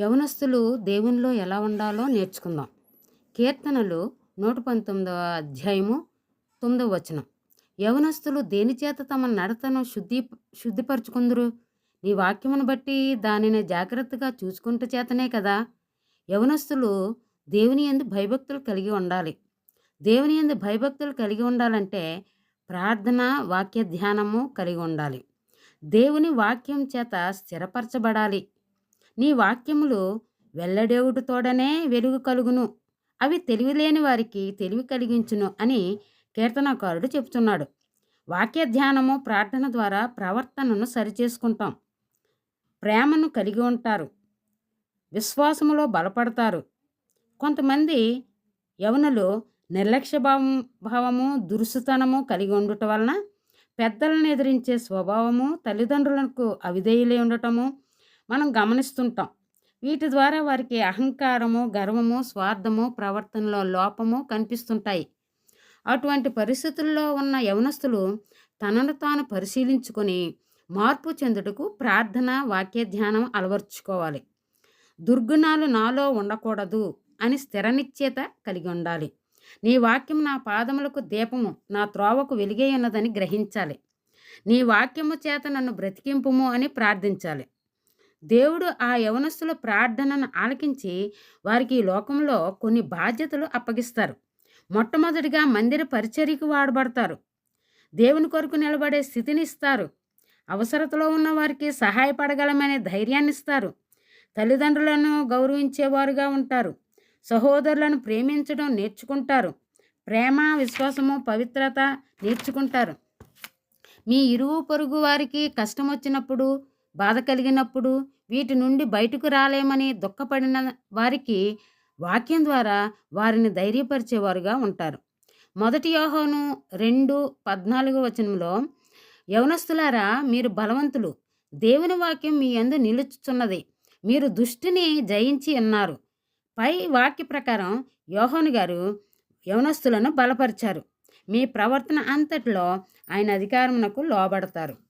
యవనస్తులు దేవునిలో ఎలా ఉండాలో నేర్చుకుందాం. కీర్తనలు నూట పంతొమ్మిదవ అధ్యాయము తొమ్మిదవ వచనం. యవనస్తులు దేని చేత తమ నడతను శుద్ధి శుద్ధిపరచుకుందరు? నీ వాక్యమును బట్టి దానిని జాగ్రత్తగా చూసుకుంటూ చేతనే కదా? యవనస్తులు దేవుని ఎందు భయభక్తులు కలిగి ఉండాలి. దేవుని ఎందు భయభక్తులు కలిగి ఉండాలంటే ప్రార్థన వాక్య ధ్యానము కలిగి ఉండాలి. దేవుని వాక్యం చేత స్థిరపరచబడాలి. నీ వాక్యములు వెల్లడేవుడుతోడనే వెలుగు కలుగును. అవి తెలివిలేని వారికి తెలివి కలిగించును అని కీర్తనకారుడు చెప్తున్నాడు. వాక్య ధ్యానము ప్రార్థన ద్వారా ప్రవర్తనను సరిచేసుకుంటాం. ప్రేమను కలిగి ఉంటారు. విశ్వాసములో బలపడతారు. కొంతమంది యవనులు నిర్లక్ష్య భావం భావము దురుసుతనము కలిగి ఉండటం వలన పెద్దలను ఎదిరించే స్వభావము తల్లిదండ్రులకు అవిధేయులై ఉండటము మనం గమనిస్తుంటాం. వీటి ద్వారా వారికి అహంకారము గర్వము స్వార్థము ప్రవర్తనలో లోపము కనిపిస్తుంటాయి. అటువంటి పరిస్థితుల్లో ఉన్న యవనస్తులు తనను తాను పరిశీలించుకొని మార్పు చెందుటకు ప్రార్థన వాక్య ధ్యానం అలవర్చుకోవాలి. దుర్గుణాలు నాలో ఉండకూడదు అని స్థిరనిశ్చేత కలిగి ఉండాలి. నీ వాక్యం నా పాదములకు దీపము నా త్రోవకు వెలిగే ఉన్నదని గ్రహించాలి. నీ వాక్యము చేత నన్ను బ్రతికింపుము అని ప్రార్థించాలి. దేవుడు ఆ యవనస్తుల ప్రార్థనను ఆలకించి వారికి ఈ లోకంలో కొన్ని బాధ్యతలు అప్పగిస్తారు. మొట్టమొదటిగా మందిర పరిచర్యకు వాడబడతారు. దేవుని కొరకు నిలబడే స్థితిని ఇస్తారు. అవసరతలో ఉన్న వారికి సహాయపడగలమనే ధైర్యాన్ని ఇస్తారు. తల్లిదండ్రులను గౌరవించేవారుగా ఉంటారు. సహోదరులను ప్రేమించడం నేర్చుకుంటారు. ప్రేమ విశ్వాసము పవిత్రత నేర్చుకుంటారు. మీ ఇరువు పొరుగు వారికి కష్టం వచ్చినప్పుడు బాధ కలిగినప్పుడు వీటి నుండి బయటకు రాలేమని దుఃఖపడిన వారికి వాక్యం ద్వారా వారిని ధైర్యపరిచేవారుగా ఉంటారు. మొదటి యోహోను రెండు పద్నాలుగు వచనంలో యవనస్తులారా మీరు బలవంతులు. దేవుని వాక్యం మీ అందు నిలుచుచున్నది. మీరు దుష్టిని జయించి ఉన్నారు పై వాక్య ప్రకారం యోహోను గారు యవనస్తులను బలపరిచారు. మీ ప్రవర్తన అంతటిలో ఆయన అధికారమునకు లోబడతారు.